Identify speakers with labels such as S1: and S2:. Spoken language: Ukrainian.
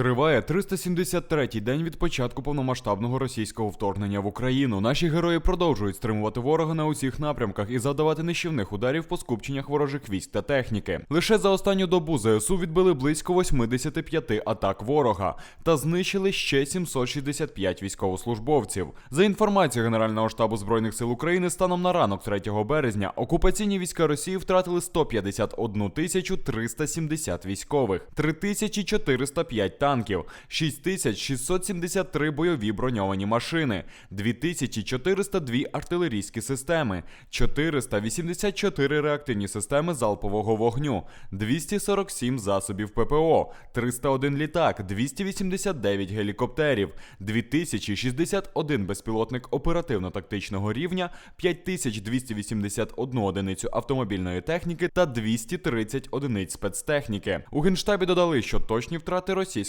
S1: Триває 373-й день від початку повномасштабного російського вторгнення в Україну. Наші герої продовжують стримувати ворога на усіх напрямках і завдавати нищівних ударів по скупченнях ворожих військ та техніки. Лише за останню добу ЗСУ відбили близько 85 атак ворога та знищили ще 765 військовослужбовців. За інформацією Генерального штабу збройних сил України, станом на ранок 3 березня окупаційні війська Росії втратили 151 тисячу 370 військових, 3405 танків, 6673 бойові броньовані машини, 2402 артилерійські системи, 484 реактивні системи залпового вогню, 247 засобів ППО, 301 літак, 289 гелікоптерів, 2061 безпілотник оперативно-тактичного рівня, 5281 одиницю автомобільної техніки та 230 одиниць спецтехніки. У генштабі додали, що точні втрати